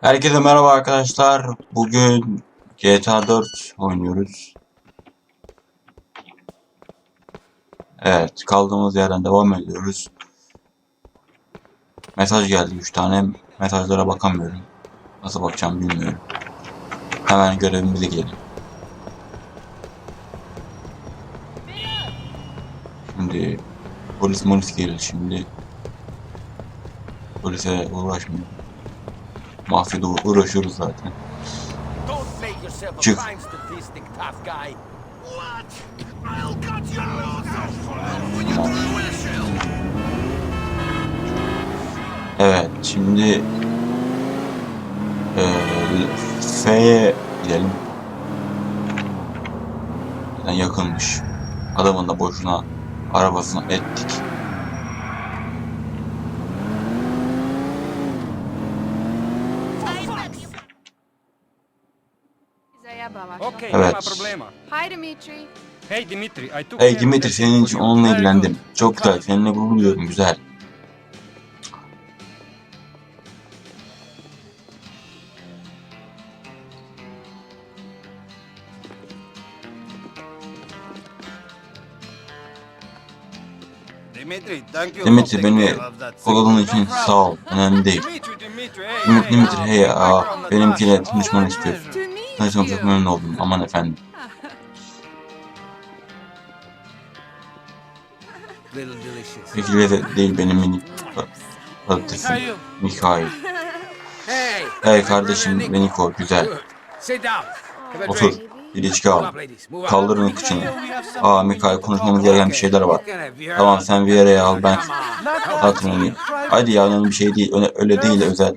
Herkese merhaba arkadaşlar. Bugün GTA 4 oynuyoruz. Evet, kaldığımız yerden devam ediyoruz. Mesaj geldi 3 tane. Mesajlara bakamıyorum. Nasıl bakacağım bilmiyorum. Hemen görevimize gidelim. Şimdi polis polis gelir şimdi. Polise uğraşmıyor. Mafyada uğra- uğraşıyoruz zaten. Çık. Evet, şimdi eee F'ye gidelim. Yani yakınmış. Adamın da boşuna arabasını ettik. Okay, Evet. no problema. Hi, Dimitri. Hey Dimitri, I took Hey Dimitri senin için onunla ilgilendim. Çok güzel. Seninle gurur duyuyorum. Güzel. Dimitri, thank you Dimitri for beni kolladığın için sağ ol. Önemli değil. Dimitri, Dimitri, hey, Dimit- hey, Dimitri hey, hey hey, aa, benimkiyle tanışmanı istiyorum. Tanışmam çok memnun oldum. Aman efendim. Peki de değil benim minik patatesim. Mikhail. Mikhail. Hey, Hey kardeşim Beniko güzel. Otur. Bir içki al. Kaldırın kıçını. Aa Mikhail konuşmamız gereken bir şeyler var. Tamam sen Viera'ya al ben on. hatırını. Hadi ya önemli bir şey değil. Öyle, öyle değil özel.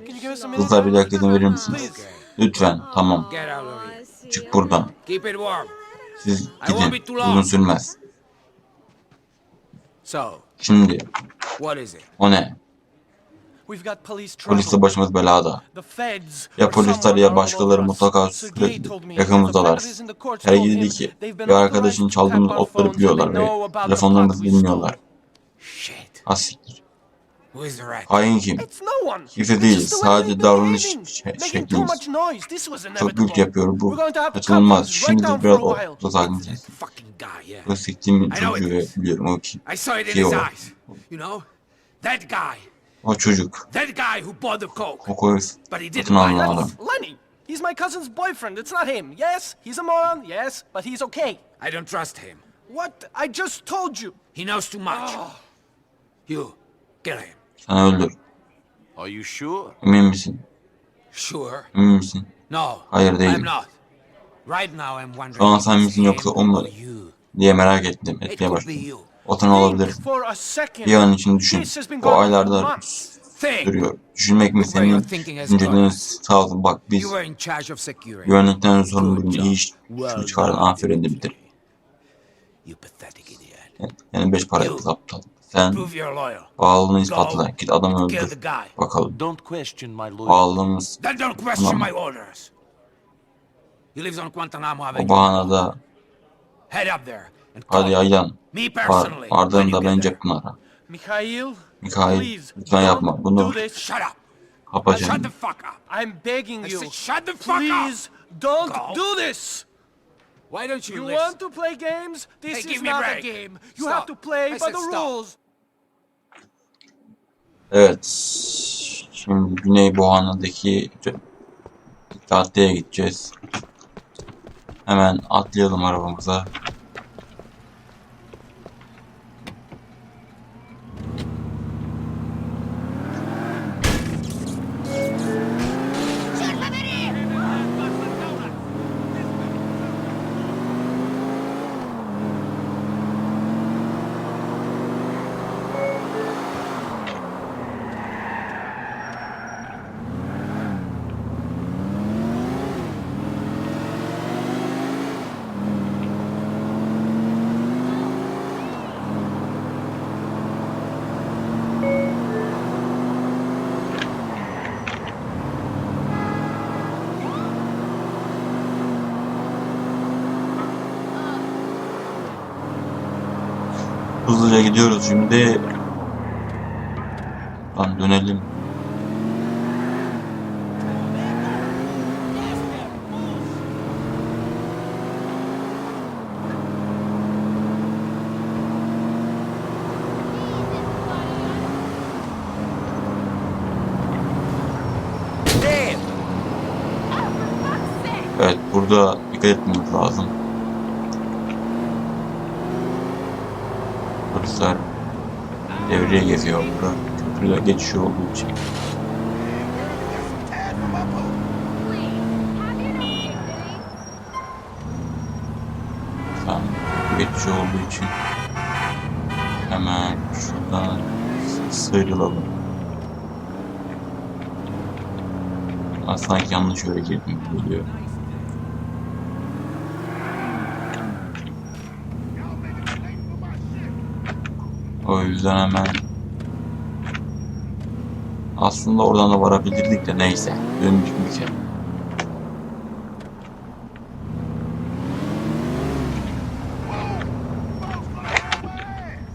Kızlar bir dakika izin verir misiniz? Lütfen tamam. Of here. Çık buradan. Siz gidin. Uzun sürmez. Şimdi o ne? Polisle başımız belada. Ya polisler ya başkaları mutlaka sürekli yakınımızdalar. Her him ki bir arkadaşın çaldığımız otları biliyorlar ve telefonlarımızı bilmiyorlar. Shit. Hain kim? Kimse değil. Sadece davranış şeklimiz. Çok büyük yapıyor. Bu kaçınılmaz. Şimdi down biraz for a while. o siktiğim çocuğu biliyorum o kim. I saw it in Şey his o. O çocuk. That guy who bought the coke. Kokoyu But he didn't satın buy alan it. adam. Lenny. He's my cousin's boyfriend. It's not him. Yes, he's a moron. Yes, but he's okay. I don't trust him. What? I just told you. He knows too much. You, kill him. Sen öldür. Are you sure? Emin misin? Sure. Emin misin? No. Hayır, I'm değilim. Right now I'm wondering. Şu an sen misin yoksa o mu? diye merak ettim. Etmeye başladım. O olabilir. Bir an için düşün. For aylarda duruyor. Düşünmek mi senin düşüncelerin sağ olsun. Bak biz güvenlikten sorumluyum. İyi iş çıkardın. Aferin de bitir. Yani beş para aptal. Sen Prove you're loyal. bağlılığını ispatla. Git adamı Kill the öldür. guy. Bakalım. Don't question my loyalty. Bağlılığımız Then don't question Tamam. my orders. He lives on Guantanamo o bahanada Head up there and call hadi. Me Var, vardığında you beni get there. cepten ara. Mikhail, Mikhail, lütfen yapma. Bunu kapa canım. the fuck up. I'm begging you. shut the fuck up. Please, don't do this. Why don't you, You listen? want to play games? This Hey, is a not a break. game. You Stop. have to play I by the stop. rules. Evet. Şimdi Güney Boğana'daki caddeye gideceğiz. Hemen atlayalım arabamıza. Hızlıca gidiyoruz şimdi. Lan dönelim. Evet burada dikkat etmemiz lazım. Devreye geziyor burada. Köprüler geçiyor olduğu için. Sen geçiyor olduğu için hemen şuradan sıyrılalım. Ben sanki yanlış yere girdim gibi geliyor. O yüzden hemen aslında oradan da varabilirdik de neyse. Döndük bir kere.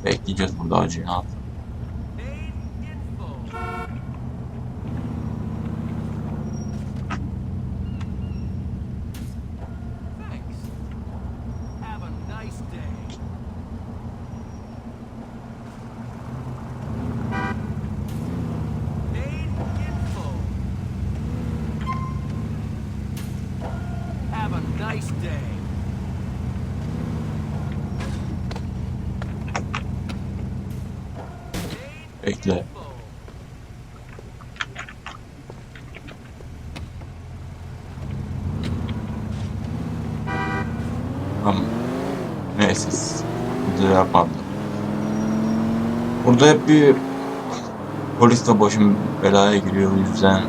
Bekleyeceğiz burada acı ne Bekle. Tamam. Neyse. Burada yapmadım. Burada hep bir polis de başım belaya giriyor. O yüzden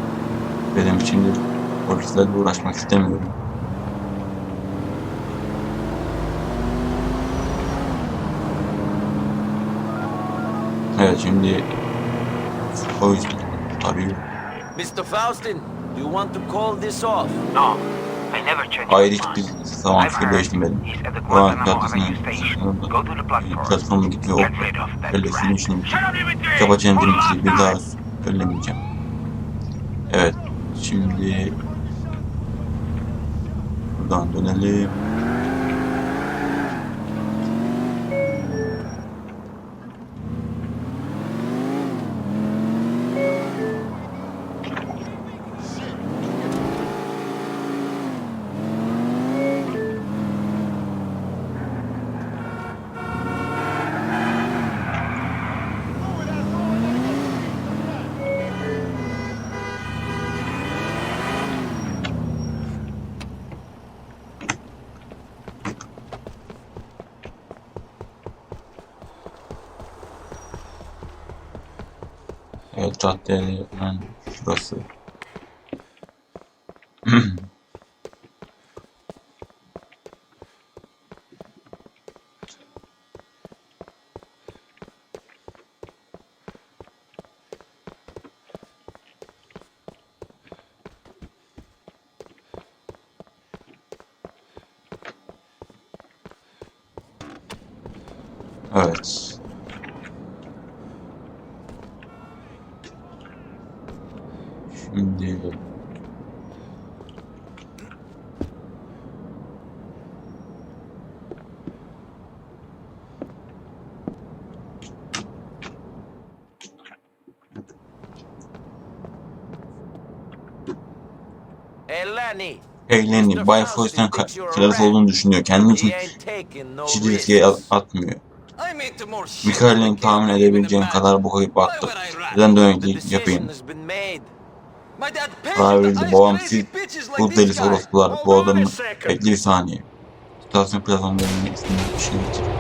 benim şimdi polislerle uğraşmak istemiyorum. Evet şimdi o yüzden arıyor. Mr. Faustin, do you want to call this off? No, I never changed Hayır hiçbir zaman I've fikir heard değiştirmedim. he's at the Kur'an Guantanamo caddesinin Avenue station. sınırında Go to the platform. platforma Shut up, Dimitri! Kapacağım For birincisi bir daha söylemeyeceğim. Evet şimdi buradan dönelim. Evet cadde hemen şurası. Evet. Şimdi Hey, Lenny. Eğleni Bay Foyce'den kirası olduğunu düşünüyor. Kendi için He ain't taking no hiç riske atmıyor. Mikael'in tahmin edebileceğin kadar would I rat? Neden The dönek decision yapayım? Karar verildi. Babam siz bu guy. orospular. Bu adamı bekle bir saniye. Stasyon platformlarının ismini bir şey getir.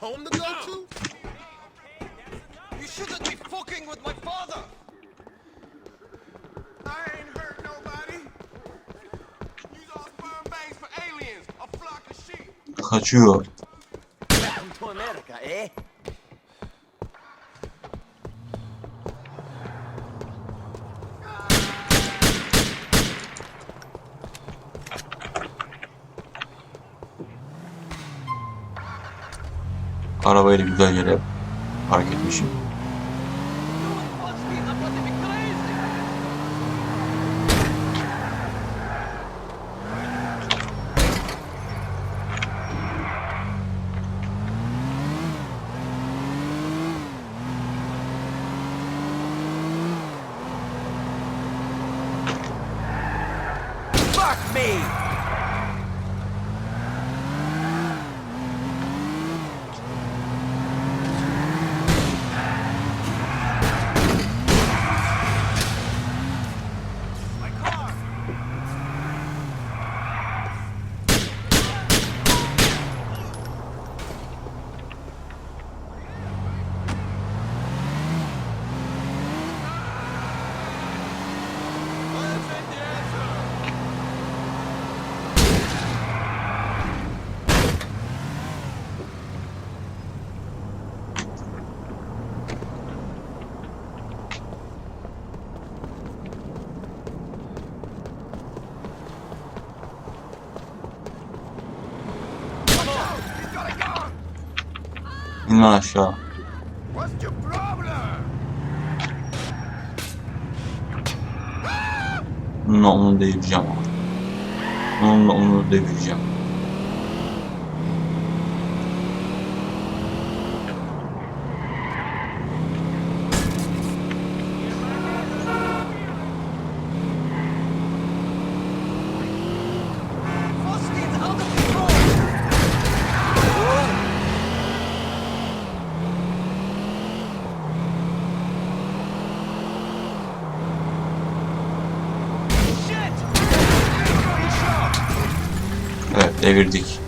Home to go to? You shouldn't be fucking with my father. I ain't hurt nobody. Use all sperm banks for aliens. A flock of sheep. Kaçıyor. Welcome to America, eh? Arabayı da güzel yere park etmişim. İn lan aşağı. Bununla onu devireceğim. Onunla onu devireceğim. Evet devirdik.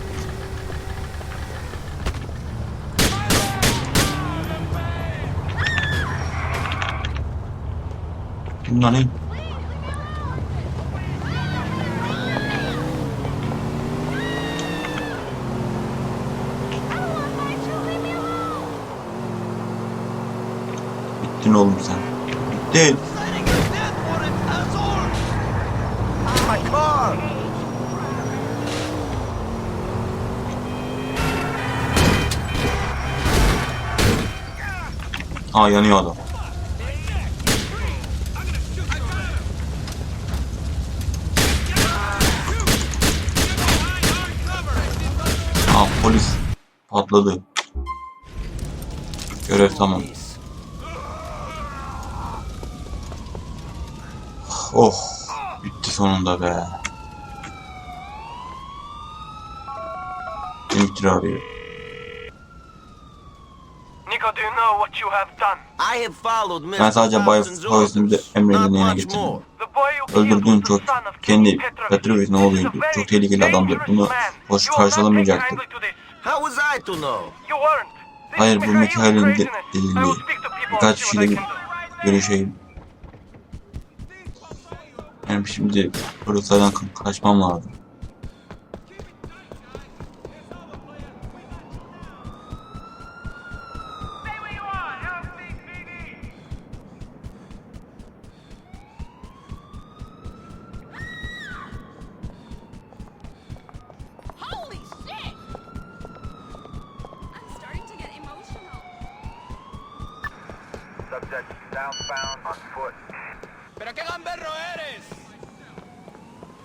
Bunlar ne? Bittin oğlum sen. Bittin. Aa yanıyor adam. Aa polis patladı. Görev tamam. Oh bitti sonunda be. Bitir abi. Nico, do you know what you have done? I have followed Mr. Ben sadece Bay Faust'un bir orders, emrini not yerine much getirdim. more. The boy you killed Öldürdüğün çok kendi Petrovic ne oluyordu? He's a very Çok tehlikeli adamdır. dangerous Bunu hoş You will not take karşılamayacaktır. kindly to this. How was I to know? You weren't. This Hayır is bu Mikhail'in de craziness. I will deliliği. speak to people and Birkaç kişiyle görüşeyim. Yani şimdi ka- kaçmam lazım.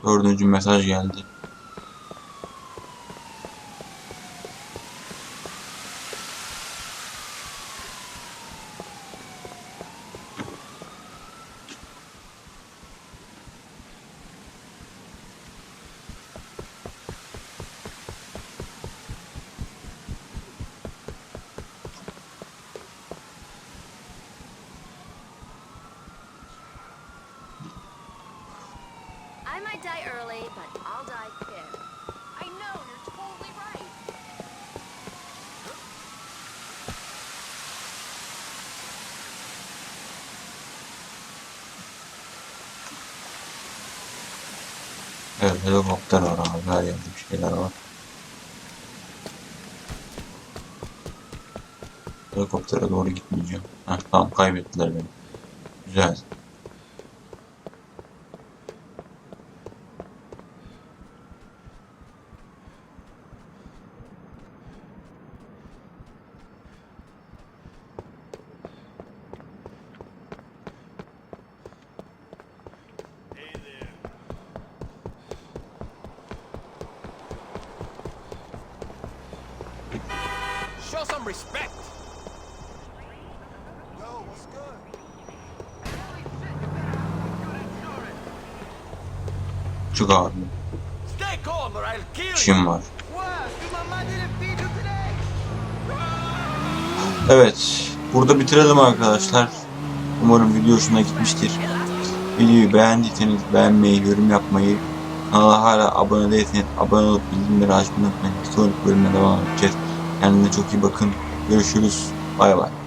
Dördüncü mesaj geldi. Evet helikopter var abi. Her yerde bir şeyler var. Helikoptere doğru gitmeyeceğim. Heh, tamam kaybettiler beni. Güzel. Some respect! Calm or I'll kill you! İşim var. Evet. Burada bitirelim arkadaşlar. Umarım video hoşuna gitmiştir. Videoyu beğendiyseniz beğenmeyi, yorum yapmayı, kanala hala abone değilseniz abone olup bildirimleri açmayı unutmayın. Bir sonraki bölümde devam edeceğiz. Kendinize çok iyi bakın. Görüşürüz. Bay bay.